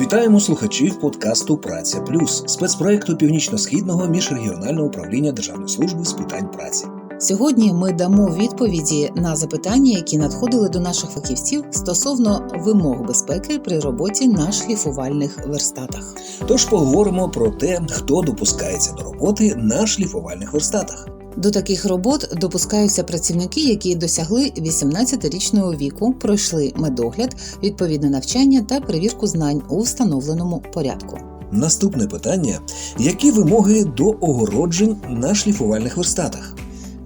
Вітаємо слухачів подкасту Праця Плюс спецпроекту Північно-східного міжрегіонального управління Державної служби з питань праці. Сьогодні ми дамо відповіді на запитання, які надходили до наших фахівців стосовно вимог безпеки при роботі на шліфувальних верстатах. Тож поговоримо про те, хто допускається до роботи на шліфувальних верстатах. До таких робот допускаються працівники, які досягли 18-річного віку, пройшли медогляд, відповідне навчання та перевірку знань у встановленому порядку. Наступне питання: які вимоги до огороджень на шліфувальних верстатах?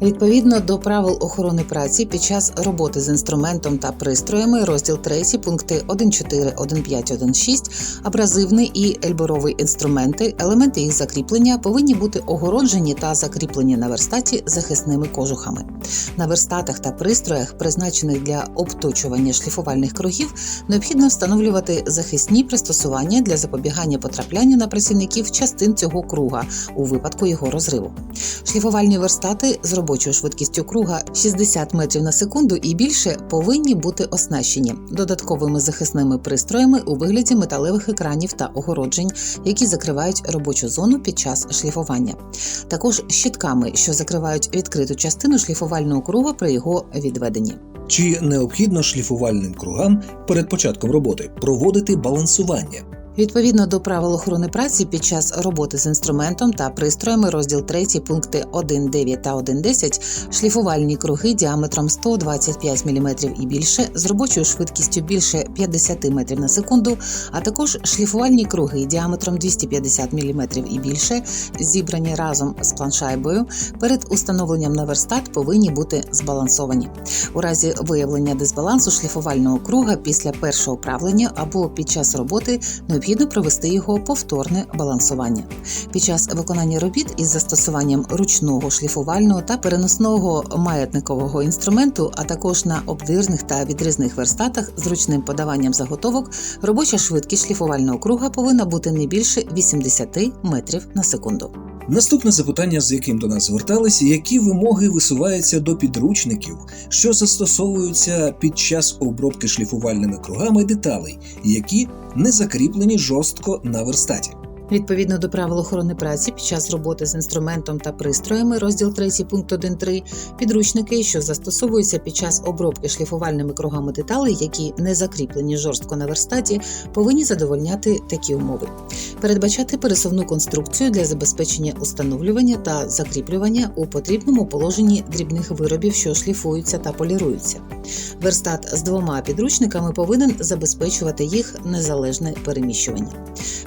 Відповідно до правил охорони праці під час роботи з інструментом та пристроями, розділ 3, пункти 1.4, 1.5, 1.6, абразивний і ельборовий інструменти, елементи їх закріплення повинні бути огороджені та закріплені на верстаті захисними кожухами. На верстатах та пристроях, призначених для обточування шліфувальних кругів, необхідно встановлювати захисні пристосування для запобігання потраплянню на працівників частин цього круга у випадку його розриву. Шліфувальні верстати з робочою швидкістю круга 60 метрів на секунду і більше повинні бути оснащені додатковими захисними пристроями у вигляді металевих екранів та огороджень, які закривають робочу зону під час шліфування. Також щитками, що закривають відкриту частину шліфувального круга при його відведенні. Чи необхідно шліфувальним кругам перед початком роботи проводити балансування? Відповідно до правил охорони праці під час роботи з інструментом та пристроями, розділ 3, пункти 1.9 та 1.10, шліфувальні круги діаметром 125 мм і більше з робочою швидкістю більше 50 метрів на секунду, а також шліфувальні круги діаметром 250 мм і більше, зібрані разом з планшайбою, перед установленням на верстат повинні бути збалансовані. У разі виявлення дисбалансу шліфувального круга після першого правлення або під час роботи необхідно провести його повторне балансування. Під час виконання робіт із застосуванням ручного шліфувального та переносного маятникового інструменту, а також на обдирних та відрізних верстатах з ручним подаванням заготовок, робоча швидкість шліфувального круга повинна бути не більше 80 метрів на секунду. Наступне запитання, з яким до нас зверталися, які вимоги висуваються до підручників, що застосовуються під час обробки шліфувальними кругами деталей, які не закріплені жорстко на верстаті. Відповідно до правил охорони праці під час роботи з інструментом та пристроями, розділ 3 пункт 1.3, підручники, що застосовуються під час обробки шліфувальними кругами деталей, які не закріплені жорстко на верстаті, повинні задовольняти такі умови: передбачати пересувну конструкцію для забезпечення установлювання та закріплювання у потрібному положенні дрібних виробів, що шліфуються та поліруються. Верстат з двома підручниками повинен забезпечувати їх незалежне переміщування,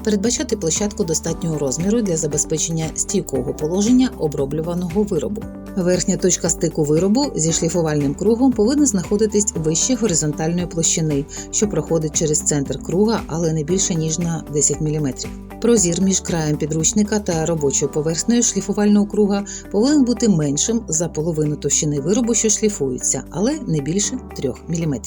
передбачати площадку достатнього розміру для забезпечення стійкого положення оброблюваного виробу. Верхня точка стику виробу зі шліфувальним кругом повинна знаходитись вище горизонтальної площини, що проходить через центр круга, але не більше ніж на 10 мм. Прозір між краєм підручника та робочою поверхнею шліфувального круга повинен бути меншим за половину товщини виробу, що шліфується, але не більше 3 мм.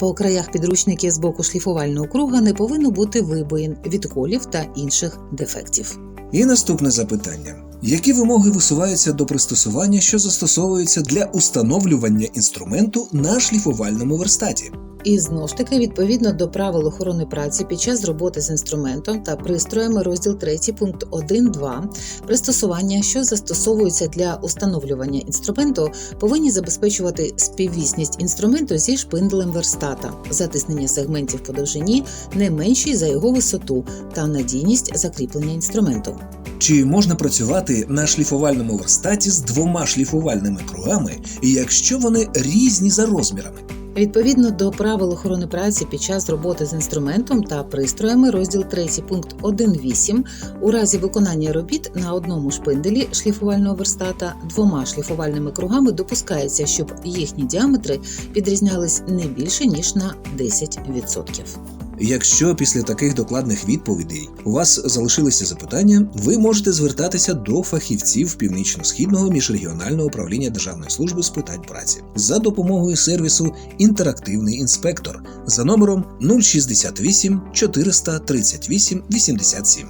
По краях підручників з боку шліфувального круга не повинно бути вибоїн, відколів та інших дефектів. І наступне запитання: які вимоги висуваються до пристосування, що застосовуються для установлювання інструменту на шліфувальному верстаті? І знову ж таки, відповідно до правил охорони праці під час роботи з інструментом та пристроями, розділ 3, пункт 1.2, пристосування, що застосовуються для установлювання інструменту, повинні забезпечувати співвісність інструменту зі шпинделем верстата, затиснення сегментів по довжині не менші за його висоту та надійність закріплення інструменту. Чи можна працювати на шліфувальному верстаті з двома шліфувальними кругами, якщо вони різні за розмірами? Відповідно до правил охорони праці під час роботи з інструментом та пристроями, розділ 3, пункт 1.8, у разі виконання робіт на одному шпинделі шліфувального верстата двома шліфувальними кругами допускається, щоб їхні діаметри підрізнялись не більше ніж на 10%. Якщо після таких докладних відповідей у вас залишилися запитання, ви можете звертатися до фахівців Північно-східного міжрегіонального управління Державної служби з питань праці за допомогою сервісу Інтерактивний інспектор за номером 068 438 87.